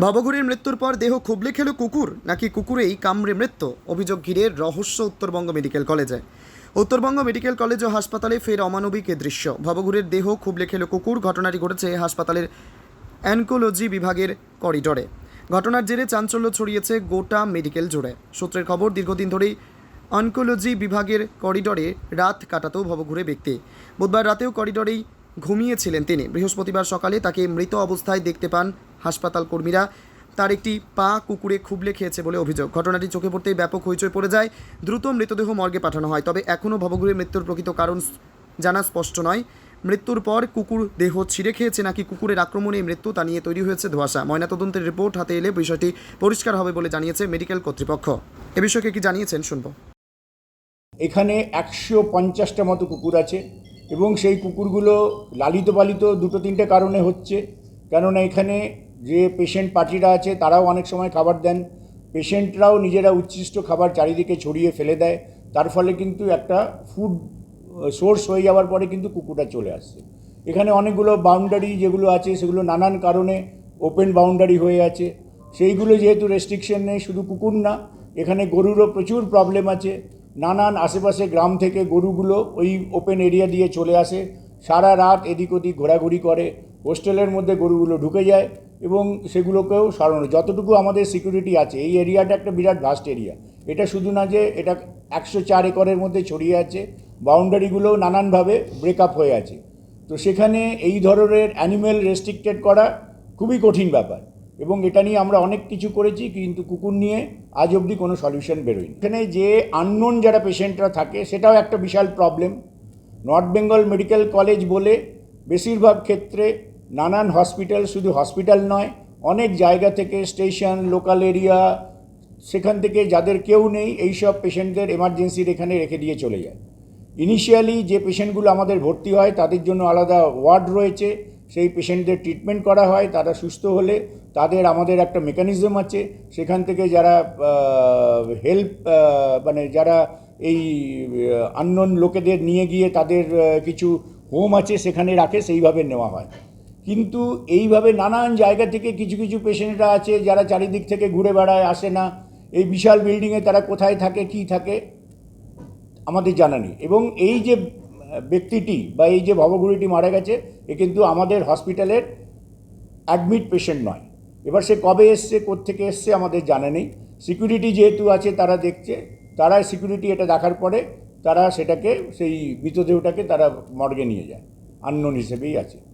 ভবঘুরের মৃত্যুর পর দেহ খুবলে খেল কুকুর, নাকি কুকুরেই কামড়ে মৃত্যু? অভিযোগ ঘিরে রহস্য উত্তরবঙ্গ মেডিকেল কলেজে। উত্তরবঙ্গ মেডিকেল কলেজ ও হাসপাতালে ফের অমানবিক এ দৃশ্য। ভবঘুরের দেহ খুবলে খেল কুকুর, ঘটনাটি ঘটেছে হাসপাতালের অ্যানকোলজি বিভাগের করিডরে। ঘটনার জেরে চাঞ্চল্য ছড়িয়েছে গোটা মেডিকেল জুড়ে। সূত্রের খবর, দীর্ঘদিন ধরেই অনকোলজি বিভাগের করিডরে রাত কাটাতো ভবঘুরে ব্যক্তি। বুধবার রাতেও করিডরেই ঘুমিয়েছিলেন তিনি। বৃহস্পতিবার সকালে তাকে মৃত অবস্থায় দেখতে পান হাসপাতাল কর্মীরা তার একটি পা কুকুরে খুবলে খেয়েছে বলে অভিযোগ। ঘটনাটি চোখে পড়তেই ব্যাপক হইচই পড়ে যায়। দ্রুত মৃতদেহ মর্গে পাঠানো হয়, তবে এখনও ভবঘুরের মৃত্যুর প্রকৃত কারণ জানা স্পষ্ট নয়। মৃত্যুর পর কুকুর দেহ ছিঁড়ে খেয়েছে নাকি কুকুরের আক্রমণে মৃত্যু তা নিয়ে তৈরি হয়েছে ধোঁয়াশা। ময়নাতদন্তের রিপোর্ট হাতে এলে বিষয়টি পরিষ্কার হবে বলে জানিয়েছে মেডিকেল কর্তৃপক্ষ। এ বিষয়ে কি জানিয়েছেন শুনব। এখানে একশো পঞ্চাশটা মতো কুকুর আছে এবং সেই কুকুরগুলো লালিত পালিত দুটো তিনটে কারণে হচ্ছে। কেননা এখানে যে পেশেন্ট পার্টিরা আছে, তারাও অনেক সময় খাবার দেন। পেশেন্টরাও নিজেরা উচ্ছিষ্ট খাবার চারিদিকে ছড়িয়ে ফেলে দেয়। তার ফলে কিন্তু একটা ফুড সোর্স হয়ে যাওয়ার পরে কিন্তু কুকুরটা চলে আসছে। এখানে অনেকগুলো বাউন্ডারি যেগুলো আছে, সেগুলো নানান কারণে ওপেন বাউন্ডারি হয়ে আছে। সেইগুলো যেহেতু রেস্ট্রিকশন নেই, শুধু কুকুর না, এখানে গরুরও প্রচুর প্রবলেম আছে। নানান আশেপাশে গ্রাম থেকে গরুগুলো ওই ওপেন এরিয়া দিয়ে চলে আসে। সারা রাত এদিক ওদিক ঘোরাঘুরি করে। হোস্টেলের মধ্যে গরুগুলো ঢুকে যায়। এবং সেগুলোকেও সরানো। যতটুকু আমাদের সিকিউরিটি আছে, এই এরিয়াটা একটা বিরাট ভাস্ট এরিয়া এটা শুধু না যে, এটা একশো চার একরের মধ্যে ছড়িয়ে আছে বাউন্ডারিগুলোও নানানভাবে ব্রেকআপ হয়ে আছে। তো সেখানে এই ধরনের অ্যানিমেল রেস্ট্রিক্টেড করা খুবই কঠিন ব্যাপার এবং এটা নিয়ে আমরা অনেক কিছু করেছি, কিন্তু কুকুর নিয়ে আজ অবধি কোনো সলিউশন বেরোয়নি। এখানে যে আননোন যারা পেশেন্টরা থাকে, সেটাও একটা বিশাল problem North Bengal Medical College বলে বেশিরভাগ ক্ষেত্রে নানান হসপিটাল শুধু হসপিটাল নয়, অনেক জায়গা থেকে স্টেশন লোকাল এরিয়া সেখান থেকে যাদের কেউ নেই এই সব পেশেন্টদের এমার্জেন্সির এখানে রেখে দিয়ে চলে যায়। ইনিশিয়ালি যে পেশেন্টগুলো আমাদের ভর্তি হয়, তাদের জন্য আলাদা ওয়ার্ড রয়েছে। সেই পেশেন্টদের ট্রিটমেন্ট করা হয়, তারা সুস্থ হলে তাদের আমাদের একটা মেকানিজম আছে। সেখান থেকে যারা হেল্প মানে যারা এই আননোন লোকেদের নিয়ে গিয়ে তাদের কিছু হোম আছে, সেখানে রাখে, সেইভাবে নেওয়া হয়। কিন্তু এইভাবে নানান জায়গা থেকে কিছু কিছু পেশেন্টরা আছে যারা চারিদিক থেকে ঘুরে বেড়ায়, আসে না। এই বিশাল বিল্ডিংয়ে তারা কোথায় থাকে, কি থাকে, আমাদের জানা নেই। এবং এই যে ব্যক্তিটি বা এই যে ভবঘুরিটি মারা গেছে, এ কিন্তু আমাদের হসপিটালের অ্যাডমিট পেশেন্ট নয়। এবার সে কবে এসছে, কোত্থেকে এসছে, আমাদের জানা নেই। সিকিউরিটি যেহেতু আছে, তারা দেখছে। তারা সিকিউরিটি এটা দেখার পরে তারা সেটাকে, সেই মৃতদেহটাকে তারা মর্গে নিয়ে যায়। আননোন হিসেবেই আছে।